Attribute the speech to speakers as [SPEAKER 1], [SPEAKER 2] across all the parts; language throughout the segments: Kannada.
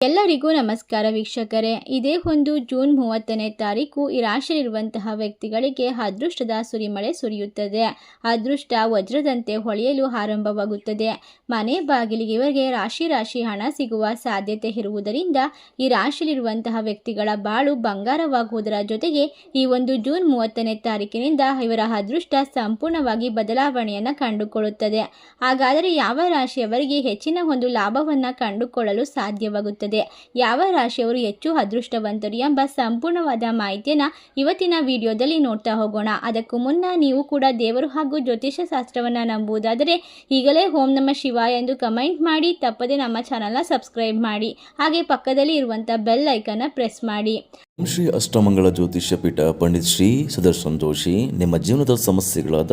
[SPEAKER 1] ಎಲ್ಲರಿಗೂ ನಮಸ್ಕಾರ ವೀಕ್ಷಕರೇ. ಇದೇ ಒಂದು ಜೂನ್ ಮೂವತ್ತನೇ ತಾರೀಕು ಈ ರಾಶಿಯಲ್ಲಿರುವಂತಹ ವ್ಯಕ್ತಿಗಳಿಗೆ ಅದೃಷ್ಟದ ಸುರಿಮಳೆ ಸುರಿಯುತ್ತದೆ. ಅದೃಷ್ಟ ವಜ್ರದಂತೆ ಹೊಳೆಯಲು ಆರಂಭವಾಗುತ್ತದೆ. ಮನೆ ಬಾಗಿಲಿಗೆ ಇವರಿಗೆ ರಾಶಿ ರಾಶಿ ಹಣ ಸಿಗುವ ಸಾಧ್ಯತೆ ಇರುವುದರಿಂದ ಈ ರಾಶಿಯಲ್ಲಿರುವಂತಹ ವ್ಯಕ್ತಿಗಳ ಬಾಳು ಬಂಗಾರವಾಗುವುದರ ಜೊತೆಗೆ ಈ ಒಂದು ಜೂನ್ ಮೂವತ್ತನೇ ತಾರೀಕಿನಿಂದ ಇವರ ಅದೃಷ್ಟ ಸಂಪೂರ್ಣವಾಗಿ ಬದಲಾವಣೆಯನ್ನು ಕಂಡುಕೊಳ್ಳುತ್ತದೆ. ಹಾಗಾದರೆ ಯಾವ ರಾಶಿಯವರಿಗೆ ಹೆಚ್ಚಿನ ಒಂದು ಲಾಭವನ್ನು ಕಂಡುಕೊಳ್ಳಲು ಸಾಧ್ಯವಾಗುತ್ತದೆ? ಯಾವ ರಾಶಿಯವರು ಹೆಚ್ಚು ಅದೃಷ್ಟವಂತರು ಎಂಬ ಸಂಪೂರ್ಣವಾದ ಮಾಹಿತಿಯನ್ನು ಇವತ್ತಿನ ವಿಡಿಯೋದಲ್ಲಿ ನೋಡ್ತಾ ಹೋಗೋಣ. ಅದಕ್ಕೂ ಮುನ್ನ ನೀವು ಕೂಡ ದೇವರು ಹಾಗೂ ಜ್ಯೋತಿಷ ಶಾಸ್ತ್ರವನ್ನು ನಂಬುವುದಾದರೆ ಈಗಲೇ ಓಂ ನಮ ಶಿವಾಯ ಎಂದು ಕಮೆಂಟ್ ಮಾಡಿ, ತಪ್ಪದೆ ನಮ್ಮ ಚಾನಲ್ನ ಸಬ್ಸ್ಕ್ರೈಬ್ ಮಾಡಿ, ಹಾಗೆ ಪಕ್ಕದಲ್ಲಿ ಇರುವಂಥ ಬೆಲ್ ಐಕನ್ನ ಪ್ರೆಸ್ ಮಾಡಿ.
[SPEAKER 2] ಶ್ರೀ ಅಷ್ಟಮಂಗಳ ಜ್ಯೋತಿಷ್ಯ ಪೀಠ ಪಂಡಿತ್ ಶ್ರೀ ಸುದರ್ಶನ್ ಜೋಶಿ ನಿಮ್ಮ ಜೀವನದ ಸಮಸ್ಯೆಗಳಾದ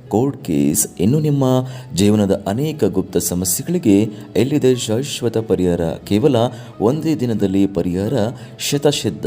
[SPEAKER 2] ಕೋರ್ಟ್ ಕೇಸ್ ಇನ್ನು ನಿಮ್ಮ ಜೀವನದ ಅನೇಕ ಗುಪ್ತ ಸಮಸ್ಯೆಗಳಿಗೆ ಎಲ್ಲಿದೆ ಶಾಶ್ವತ ಪರಿಹಾರ? ಕೇವಲ ಒಂದೇ ದಿನದಲ್ಲಿ ಪರಿಹಾರ ಶತಸಿದ್ಧ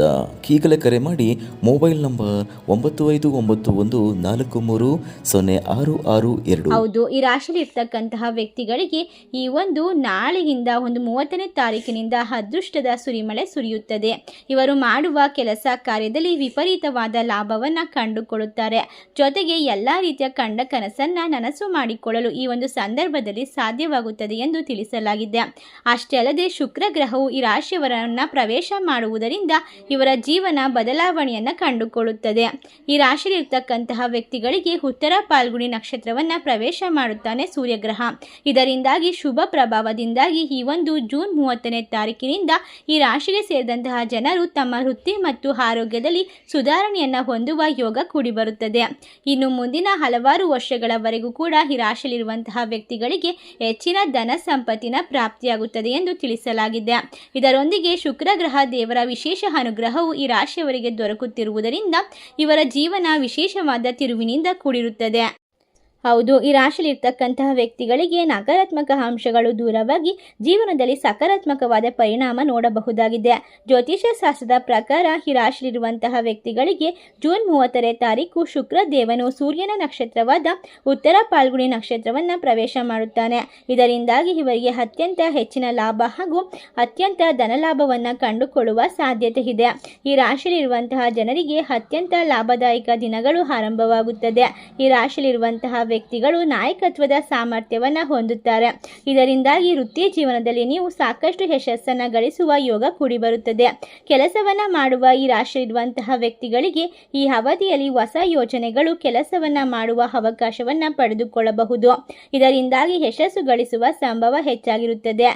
[SPEAKER 2] ಈಗಲೇ ಕರೆ ಮಾಡಿ ಮೊಬೈಲ್ ನಂಬರ್ ಒಂಬತ್ತು ಐದು ಒಂಬತ್ತು ಒಂದು ನಾಲ್ಕು ಮೂರು ಸೊನ್ನೆ ಆರು ಆರು ಎರಡು.
[SPEAKER 1] ಹೌದು, ಈ ರಾಶಿಯಲ್ಲಿ ಇರ್ತಕ್ಕಂತಹ ವ್ಯಕ್ತಿಗಳಿಗೆ ಈ ಒಂದು ನಾಳೆಯಿಂದ ಒಂದು ಮೂವತ್ತನೇ ತಾರೀಕಿನಿಂದ ಅದೃಷ್ಟದ ಸುರಿಮಳೆ ಸುರಿಯುತ್ತದೆ. ಇವರು ಮಾಡುವ ಕೆಲಸ ಕಾರ್ಯದಲ್ಲಿ ವಿಪರೀತವಾದ ಲಾಭವನ್ನು ಕಂಡುಕೊಳ್ಳುತ್ತಾರೆ. ಜೊತೆಗೆ ಎಲ್ಲ ರೀತಿಯ ಕಂಡ ಕನಸನ್ನ ನನಸು ಮಾಡಿಕೊಳ್ಳಲು ಈ ಒಂದು ಸಂದರ್ಭದಲ್ಲಿ ಸಾಧ್ಯವಾಗುತ್ತದೆ ಎಂದು ತಿಳಿಸಲಾಗಿದೆ. ಅಷ್ಟೇ ಅಲ್ಲದೆ ಶುಕ್ರ ಗ್ರಹವು ಈ ರಾಶಿಯವರನ್ನ ಪ್ರವೇಶ ಮಾಡುವುದರಿಂದ ಇವರ ಜೀವನ ಬದಲಾವಣೆಯನ್ನು ಕಂಡುಕೊಳ್ಳುತ್ತದೆ. ಈ ರಾಶಿಯಲ್ಲಿರ್ತಕ್ಕಂತಹ ವ್ಯಕ್ತಿಗಳಿಗೆ ಉತ್ತರ ಪಾಲ್ಗುಣಿ ನಕ್ಷತ್ರವನ್ನು ಪ್ರವೇಶ ಮಾಡುತ್ತಾನೆ ಸೂರ್ಯಗ್ರಹ. ಇದರಿಂದಾಗಿ ಶುಭ ಪ್ರಭಾವದಿಂದಾಗಿ ಈ ಒಂದು ಜೂನ್ ಮೂವತ್ತನೇ ತಾರೀಕಿನಿಂದ ಈ ರಾಶಿಗೆ ಸೇರಿದಂತಹ ಜನರು ತಮ್ಮ ವೃತ್ತಿ ಮತ್ತು ಆರೋಗ್ಯದಲ್ಲಿ ಸುಧಾರಣೆಯನ್ನು ಹೊಂದುವ ಯೋಗ ಕೂಡಿಬರುತ್ತದೆ. ಇನ್ನು ಮುಂದಿನ ಹಲವಾರು ವರ್ಷಗಳವರೆಗೂ ಕೂಡ ಹಿರಾಶಲಿರುವಂತಹ ವ್ಯಕ್ತಿಗಳಿಗೆ ಹೆಚ್ಚಿನ ಧನ ಸಂಪತ್ತಿನ ಪ್ರಾಪ್ತಿಯಾಗುತ್ತದೆ ಎಂದು ತಿಳಿಸಲಾಗಿದೆ. ಇದರೊಂದಿಗೆ ಶುಕ್ರ ಗ್ರಹ ದೇವರ ವಿಶೇಷ ಅನುಗ್ರಹವು ಈ ರಾಶಿಯವರಿಗೆ ದೊರಕುತ್ತಿರುವುದರಿಂದ ಇವರ ಜೀವನ ವಿಶೇಷವಾದ ತಿರುವಿನಿಂದ ಕೂಡಿರುತ್ತದೆ. ಹೌದು, ಈ ರಾಶಿಯಲ್ಲಿರ್ತಕ್ಕಂತಹ ವ್ಯಕ್ತಿಗಳಿಗೆ ನಕಾರಾತ್ಮಕ ಅಂಶಗಳು ದೂರವಾಗಿ ಜೀವನದಲ್ಲಿ ಸಕಾರಾತ್ಮಕವಾದ ಪರಿಣಾಮ ನೋಡಬಹುದಾಗಿದೆ. ಜ್ಯೋತಿಷ ಶಾಸ್ತ್ರದ ಪ್ರಕಾರ ಈ ರಾಶಿಯಲ್ಲಿರುವಂತಹ ವ್ಯಕ್ತಿಗಳಿಗೆ ಜೂನ್ ಮೂವತ್ತನೇ ತಾರೀಕು ಶುಕ್ರ, ದೇವನು ಸೂರ್ಯನ ನಕ್ಷತ್ರವಾದ ಉತ್ತರ ಪಾಲ್ಗುಣಿ ನಕ್ಷತ್ರವನ್ನು ಪ್ರವೇಶ ಮಾಡುತ್ತಾನೆ. ಇದರಿಂದಾಗಿ ಇವರಿಗೆ ಅತ್ಯಂತ ಹೆಚ್ಚಿನ ಲಾಭ ಹಾಗೂ ಅತ್ಯಂತ ಧನಲಾಭವನ್ನು ಕಂಡುಕೊಳ್ಳುವ ಸಾಧ್ಯತೆ ಇದೆ. ಈ ರಾಶಿಯಲ್ಲಿರುವಂತಹ ಜನರಿಗೆ ಅತ್ಯಂತ ಲಾಭದಾಯಕ ದಿನಗಳು ಆರಂಭವಾಗುತ್ತದೆ. ಈ ರಾಶಿಯಲ್ಲಿರುವಂತಹ ವ್ಯಕ್ತಿಗಳು ನಾಯಕತ್ವದ ಸಾಮರ್ಥ್ಯವನ್ನು ಹೊಂದುತ್ತಾರೆ. ಇದರಿಂದಾಗಿ ವೃತ್ತಿ ಜೀವನದಲ್ಲಿ ನೀವು ಸಾಕಷ್ಟು ಯಶಸ್ಸನ್ನು ಗಳಿಸುವ ಯೋಗ ಕೂಡಿಬರುತ್ತದೆ ಕೆಲಸವನ್ನು ಮಾಡುವ ಈ ರಾಶಿ ಇರುವಂತಹ ವ್ಯಕ್ತಿಗಳಿಗೆ ಈ ಅವಧಿಯಲ್ಲಿ ಹೊಸ ಯೋಜನೆಗಳು ಕೆಲಸವನ್ನು ಮಾಡುವ ಅವಕಾಶವನ್ನು ಪಡೆದುಕೊಳ್ಳಬಹುದು. ಇದರಿಂದಾಗಿ ಯಶಸ್ಸು ಗಳಿಸುವ ಸಂಭವ ಹೆಚ್ಚಾಗಿರುತ್ತದೆ.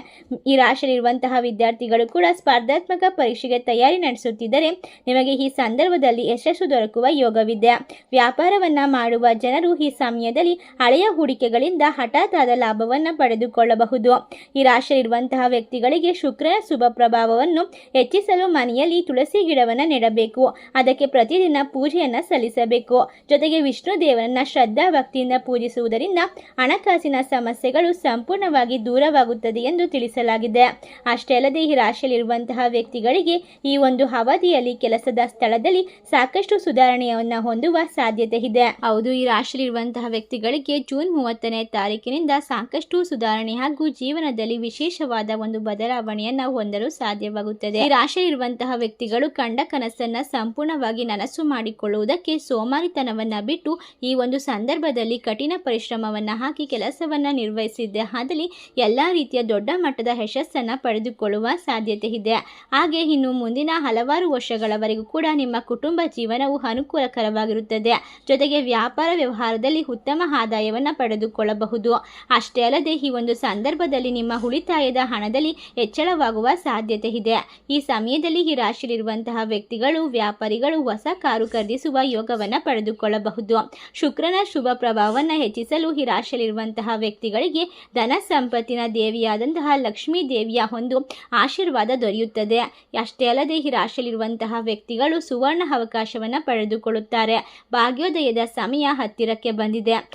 [SPEAKER 1] ಈ ರಾಶಿಯಲ್ಲಿರುವಂತಹ ವಿದ್ಯಾರ್ಥಿಗಳು ಕೂಡ ಸ್ಪರ್ಧಾತ್ಮಕ ಪರೀಕ್ಷೆಗೆ ತಯಾರಿ ನಡೆಸುತ್ತಿದ್ದರೆ ನಿಮಗೆ ಈ ಸಂದರ್ಭದಲ್ಲಿ ಯಶಸ್ಸು ದೊರಕುವ ಯೋಗವಿದೆ. ವ್ಯಾಪಾರವನ್ನು ಮಾಡುವ ಜನರು ಈ ಸಮಯದಲ್ಲಿ ಹಳೆಯ ಹೂಡಿಕೆಗಳಿಂದ ಹಠಾತ್ ಆದ ಲಾಭವನ್ನು ಪಡೆದುಕೊಳ್ಳಬಹುದು. ಈ ರಾಶಿಯಲ್ಲಿರುವಂತಹ ವ್ಯಕ್ತಿಗಳಿಗೆ ಶುಕ್ರನ ಶುಭ ಪ್ರಭಾವವನ್ನು ಹೆಚ್ಚಿಸಲು ಮನೆಯಲ್ಲಿ ತುಳಸಿ ಗಿಡವನ್ನು ನೆಡಬೇಕು. ಅದಕ್ಕೆ ಪ್ರತಿದಿನ ಪೂಜೆಯನ್ನು ಸಲ್ಲಿಸಬೇಕು. ಜೊತೆಗೆ ವಿಷ್ಣು ದೇವರನ್ನ ಶ್ರದ್ಧಾ ಭಕ್ತಿಯಿಂದ ಪೂಜಿಸುವುದರಿಂದ ಹಣಕಾಸಿನ ಸಮಸ್ಯೆಗಳು ಸಂಪೂರ್ಣವಾಗಿ ದೂರವಾಗುತ್ತದೆ ಎಂದು ತಿಳಿಸಲಾಗಿದೆ. ಅಷ್ಟೇ ಅಲ್ಲದೆ ಈ ರಾಶಿಯಲ್ಲಿರುವಂತಹ ವ್ಯಕ್ತಿಗಳಿಗೆ ಈ ಒಂದು ಅವಧಿಯಲ್ಲಿ ಕೆಲಸದ ಸ್ಥಳದಲ್ಲಿ ಸಾಕಷ್ಟು ಸುಧಾರಣೆಯನ್ನು ಹೊಂದುವ ಸಾಧ್ಯತೆ ಇದೆ. ಹೌದು, ಈ ರಾಶಿಯಲ್ಲಿರುವಂತಹ ವ್ಯಕ್ತಿಗಳಿಗೆ ಜೂನ್ ಮೂವತ್ತನೇ ತಾರೀಕಿನಿಂದ ಸಾಕಷ್ಟು ಸುಧಾರಣೆ ಹಾಗೂ ಜೀವನದಲ್ಲಿ ವಿಶೇಷವಾದ ಒಂದು ಬದಲಾವಣೆಯನ್ನು ಹೊಂದಲು ಸಾಧ್ಯವಾಗುತ್ತದೆ. ಈ ಇರುವಂತಹ ವ್ಯಕ್ತಿಗಳು ಕಂಡ ಕನಸನ್ನ ಸಂಪೂರ್ಣವಾಗಿ ನನಸು ಮಾಡಿಕೊಳ್ಳುವುದಕ್ಕೆ ಸೋಮಾರಿತನವನ್ನ ಬಿಟ್ಟು ಈ ಒಂದು ಸಂದರ್ಭದಲ್ಲಿ ಕಠಿಣ ಪರಿಶ್ರಮವನ್ನ ಹಾಕಿ ಕೆಲಸವನ್ನ ನಿರ್ವಹಿಸಿದ್ದೆ ಆದಲ್ಲಿ ಎಲ್ಲ ರೀತಿಯ ದೊಡ್ಡ ಮಟ್ಟದ ಯಶಸ್ಸನ್ನ ಪಡೆದುಕೊಳ್ಳುವ ಸಾಧ್ಯತೆ ಇದೆ. ಹಾಗೆ ಇನ್ನು ಮುಂದಿನ ಹಲವಾರು ವರ್ಷಗಳವರೆಗೂ ಕೂಡ ನಿಮ್ಮ ಕುಟುಂಬ ಜೀವನವು ಅನುಕೂಲಕರವಾಗಿರುತ್ತದೆ. ಜೊತೆಗೆ ವ್ಯಾಪಾರ ವ್ಯವಹಾರದಲ್ಲಿ ಉತ್ತಮ ಆದಾಯವನ್ನು ಪಡೆದುಕೊಳ್ಳಬಹುದು. ಅಷ್ಟೇ ಅಲ್ಲದೆ ಈ ಒಂದು ಸಂದರ್ಭದಲ್ಲಿ ನಿಮ್ಮ ಉಳಿತಾಯದ ಹಣದಲ್ಲಿ ಹೆಚ್ಚಳವಾಗುವ ಸಾಧ್ಯತೆ ಇದೆ. ಈ ಸಮಯದಲ್ಲಿ ಈ ರಾಶಿಯಲ್ಲಿರುವಂತಹ ವ್ಯಕ್ತಿಗಳು, ವ್ಯಾಪಾರಿಗಳು ಹೊಸ ಕಾರು ಖರೀದಿಸುವ ಯೋಗವನ್ನು ಪಡೆದುಕೊಳ್ಳಬಹುದು. ಶುಕ್ರನ ಶುಭ ಪ್ರಭಾವವನ್ನು ಹೆಚ್ಚಿಸಲು ಈ ರಾಶಿಯಲ್ಲಿರುವಂತಹ ವ್ಯಕ್ತಿಗಳಿಗೆ ಧನ ಸಂಪತ್ತಿನ ದೇವಿಯಾದಂತಹ ಲಕ್ಷ್ಮೀ ದೇವಿಯ ಒಂದು ಆಶೀರ್ವಾದ ದೊರೆಯುತ್ತದೆ. ಅಷ್ಟೇ ಅಲ್ಲದೆ ಈ ರಾಶಿಯಲ್ಲಿರುವಂತಹ ವ್ಯಕ್ತಿಗಳು ಸುವರ್ಣ ಅವಕಾಶವನ್ನು ಪಡೆದುಕೊಳ್ಳುತ್ತಾರೆ. ಭಾಗ್ಯೋದಯದ ಸಮಯ ಹತ್ತಿರಕ್ಕೆ ಬಂದಿದೆ.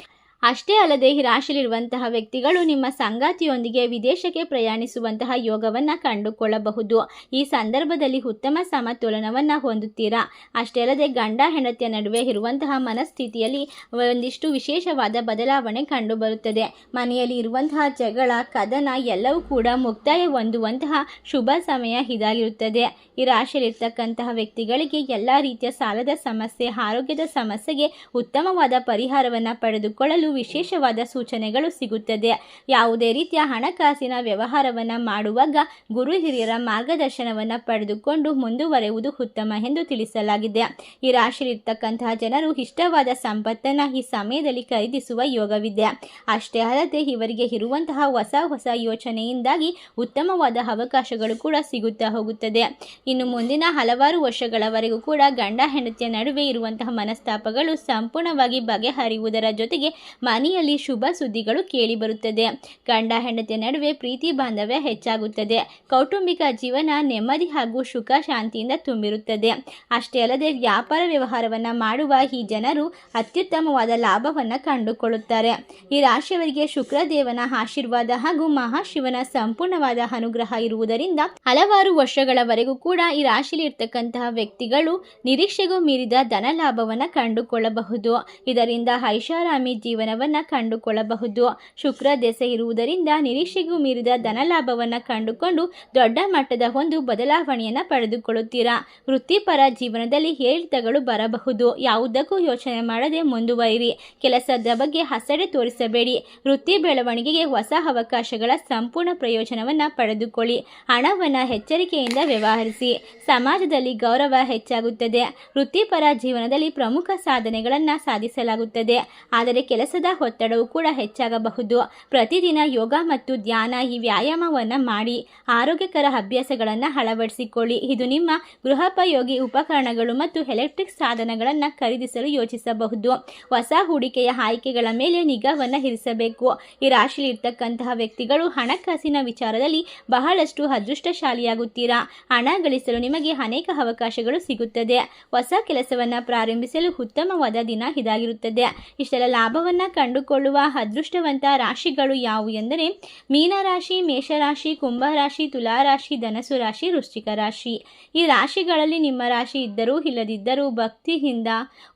[SPEAKER 1] ಅಷ್ಟೇ ಅಲ್ಲದೆ ಈ ರಾಶಿಯಲ್ಲಿರುವಂತಹ ವ್ಯಕ್ತಿಗಳು ನಿಮ್ಮ ಸಂಗಾತಿಯೊಂದಿಗೆ ವಿದೇಶಕ್ಕೆ ಪ್ರಯಾಣಿಸುವಂತಹ ಯೋಗವನ್ನು ಕಂಡುಕೊಳ್ಳಬಹುದು. ಈ ಸಂದರ್ಭದಲ್ಲಿ ಉತ್ತಮ ಸಮತೋಲನವನ್ನು ಹೊಂದುತ್ತೀರಾ? ಅಷ್ಟೇ ಅಲ್ಲದೆ ಗಂಡ ಹೆಂಡತಿಯ ನಡುವೆ ಇರುವಂತಹ ಮನಸ್ಥಿತಿಯಲ್ಲಿ ಒಂದಿಷ್ಟು ವಿಶೇಷವಾದ ಬದಲಾವಣೆ ಕಂಡುಬರುತ್ತದೆ. ಮನೆಯಲ್ಲಿ ಇರುವಂತಹ ಜಗಳ, ಕದನ ಎಲ್ಲವೂ ಕೂಡ ಮುಕ್ತಾಯ ಹೊಂದುವಂತಹ ಶುಭ ಸಮಯ ಇದಾಗಿರುತ್ತದೆ. ಈ ರಾಶಿಯಲ್ಲಿರ್ತಕ್ಕಂತಹ ವ್ಯಕ್ತಿಗಳಿಗೆ ಎಲ್ಲ ರೀತಿಯ ಸಾಲದ ಸಮಸ್ಯೆ, ಆರೋಗ್ಯದ ಸಮಸ್ಯೆಗೆ ಉತ್ತಮವಾದ ಪರಿಹಾರವನ್ನು ಪಡೆದುಕೊಳ್ಳಲು ವಿಶೇಷವಾದ ಸೂಚನೆಗಳು ಸಿಗುತ್ತದೆ. ಯಾವುದೇ ರೀತಿಯ ಹಣಕಾಸಿನ ವ್ಯವಹಾರವನ್ನು ಮಾಡುವಾಗ ಗುರು ಹಿರಿಯರ ಮಾರ್ಗದರ್ಶನವನ್ನು ಪಡೆದುಕೊಂಡು ಮುಂದುವರೆಯುವುದು ಉತ್ತಮ ಎಂದು ತಿಳಿಸಲಾಗಿದೆ. ಈ ರಾಶಿಯಲ್ಲಿರ್ತಕ್ಕಂತಹ ಜನರು ಇಷ್ಟವಾದ ಸಂಪತ್ತನ್ನು ಈ ಸಮಯದಲ್ಲಿ ಖರೀದಿಸುವ ಯೋಗವಿದೆ. ಅಷ್ಟೇ ಅಲ್ಲದೆ ಇವರಿಗೆ ಇರುವಂತಹ ಹೊಸ ಹೊಸ ಯೋಚನೆಯಿಂದಾಗಿ ಉತ್ತಮವಾದ ಅವಕಾಶಗಳು ಕೂಡ ಸಿಗುತ್ತಾ ಹೋಗುತ್ತದೆ. ಇನ್ನು ಮುಂದಿನ ಹಲವಾರು ವರ್ಷಗಳವರೆಗೂ ಕೂಡ ಗಂಡ ಹೆಂಡತಿಯ ನಡುವೆ ಇರುವಂತಹ ಮನಸ್ತಾಪಗಳು ಸಂಪೂರ್ಣವಾಗಿ ಬಗೆಹರಿಯುವುದರ ಜೊತೆಗೆ ಮನೆಯಲ್ಲಿ ಶುಭ ಸುದ್ದಿಗಳು ಕೇಳಿಬರುತ್ತದೆ ಗಂಡ ಹೆಂಡತಿಯ ನಡುವೆ ಪ್ರೀತಿ ಬಾಂಧವ್ಯ ಹೆಚ್ಚಾಗುತ್ತದೆ. ಕೌಟುಂಬಿಕ ಜೀವನ ನೆಮ್ಮದಿ ಹಾಗೂ ಸುಖ ಶಾಂತಿಯಿಂದ ತುಂಬಿರುತ್ತದೆ. ಅಷ್ಟೇ ಅಲ್ಲದೆ ವ್ಯಾಪಾರ ವ್ಯವಹಾರವನ್ನು ಮಾಡುವ ಈ ಜನರು ಅತ್ಯುತ್ತಮವಾದ ಲಾಭವನ್ನು ಕಂಡುಕೊಳ್ಳುತ್ತಾರೆ. ಈ ರಾಶಿಯವರಿಗೆ ಶುಕ್ರದೇವನ ಆಶೀರ್ವಾದ ಹಾಗೂ ಮಹಾಶಿವನ ಸಂಪೂರ್ಣವಾದ ಅನುಗ್ರಹ ಇರುವುದರಿಂದ ಹಲವಾರು ವರ್ಷಗಳವರೆಗೂ ಕೂಡ ಈ ರಾಶಿಯಲ್ಲಿ ಇರ್ತಕ್ಕಂತಹ ವ್ಯಕ್ತಿಗಳು ನಿರೀಕ್ಷೆಗೂ ಮೀರಿದ ಧನ ಲಾಭವನ್ನು ಕಂಡುಕೊಳ್ಳಬಹುದು. ಇದರಿಂದ ಐಷಾರಾಮಿ ಜೀವನವನ್ನು ಕಂಡುಕೊಳ್ಳಬಹುದು. ಶುಕ್ರ ದೆಸೆ ಇರುವುದರಿಂದ ನಿರೀಕ್ಷೆಗೂ ಮೀರಿದ ಧನ ಲಾಭವನ್ನು ಕಂಡುಕೊಂಡು ದೊಡ್ಡ ಮಟ್ಟದ ಒಂದು ಬದಲಾವಣೆಯನ್ನು ಪಡೆದುಕೊಳ್ಳುತ್ತೀರಾ? ವೃತ್ತಿಪರ ಜೀವನದಲ್ಲಿ ಹೇಳಿತಗಳು ಬರಬಹುದು. ಯಾವುದಕ್ಕೂ ಯೋಚನೆ ಮಾಡದೆ ಮುಂದುವರಿರಿ. ಕೆಲಸದ ಬಗ್ಗೆ ಹಸಡೆ ತೋರಿಸಬೇಡಿ. ವೃತ್ತಿ ಬೆಳವಣಿಗೆಗೆ ಹೊಸ ಅವಕಾಶಗಳ ಸಂಪೂರ್ಣ ಪ್ರಯೋಜನವನ್ನು ಪಡೆದುಕೊಳ್ಳಿ. ಹಣವನ್ನು ಎಚ್ಚರಿಕೆಯಿಂದ ವ್ಯವಹರಿಸಿ. ಸಮಾಜದಲ್ಲಿ ಗೌರವ ಹೆಚ್ಚಾಗುತ್ತದೆ. ವೃತ್ತಿಪರ ಜೀವನದಲ್ಲಿ ಪ್ರಮುಖ ಸಾಧನೆಗಳನ್ನು ಸಾಧಿಸಲಾಗುತ್ತದೆ. ಆದರೆ ಕೆಲಸದ ಒತ್ತಡವು ಕೂಡ ಹೆಚ್ಚಾಗಬಹುದು. ಪ್ರತಿದಿನ ಯೋಗ ಮತ್ತು ಧ್ಯಾನ ಈ ವ್ಯಾಯಾಮವನ್ನು ಮಾಡಿ. ಆರೋಗ್ಯಕರ ಅಭ್ಯಾಸಗಳನ್ನು ಅಳವಡಿಸಿಕೊಳ್ಳಿ. ಇದು ನಿಮ್ಮ ಗೃಹೋಪಯೋಗಿ ಉಪಕರಣಗಳು ಮತ್ತು ಎಲೆಕ್ಟ್ರಿಕ್ ಸಾಧನಗಳನ್ನು ಖರೀದಿಸಲು ಯೋಚಿಸಬಹುದು. ಹೊಸ ಹೂಡಿಕೆಯ ಆಯ್ಕೆಗಳ ಮೇಲೆ ನಿಗಾವನ್ನು ಇರಿಸಬೇಕು. ಈ ರಾಶಿಯಲ್ಲಿ ಇರ್ತಕ್ಕಂತಹ ವ್ಯಕ್ತಿಗಳು ಹಣಕಾಸಿನ ವಿಚಾರದಲ್ಲಿ ಬಹಳಷ್ಟು ಅದೃಷ್ಟಶಾಲಿಯಾಗುತ್ತೀರಾ? ಹಣ ಗಳಿಸಲು ನಿಮಗೆ ಅನೇಕ ಅವಕಾಶಗಳು ಸಿಗುತ್ತದೆ. ಹೊಸ ಕೆಲಸವನ್ನು ಪ್ರಾರಂಭಿಸಲು ಉತ್ತಮವಾದ ದಿನ ಇದಾಗಿರುತ್ತದೆ. ಇಷ್ಟೆಲ್ಲ ಲಾಭವನ್ನು ಕಂಡುಕೊಳ್ಳುವ ಅದೃಷ್ಟವಂತ ರಾಶಿಗಳು ಯಾವುವು ಎಂದರೆ ಮೀನರಾಶಿ, ಮೇಷರಾಶಿ, ಕುಂಭರಾಶಿ, ತುಲಾರಾಶಿ ಧನಸು ರಾಶಿ ವೃಶ್ಚಿಕ ರಾಶಿ. ಈ ರಾಶಿಗಳಲ್ಲಿ ನಿಮ್ಮ ರಾಶಿ ಇದ್ದರೂ ಇಲ್ಲದಿದ್ದರೂ ಭಕ್ತಿಯಿಂದ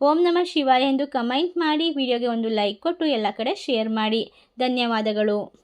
[SPEAKER 1] ಓಂ ನಮಃ ಶಿವಾಯ ಎಂದು ಕಮೆಂಟ್ ಮಾಡಿ, ವಿಡಿಯೋಗೆ ಒಂದು ಲೈಕ್ ಕೊಟ್ಟು ಎಲ್ಲ ಕಡೆ ಶೇರ್ ಮಾಡಿ. ಧನ್ಯವಾದಗಳು.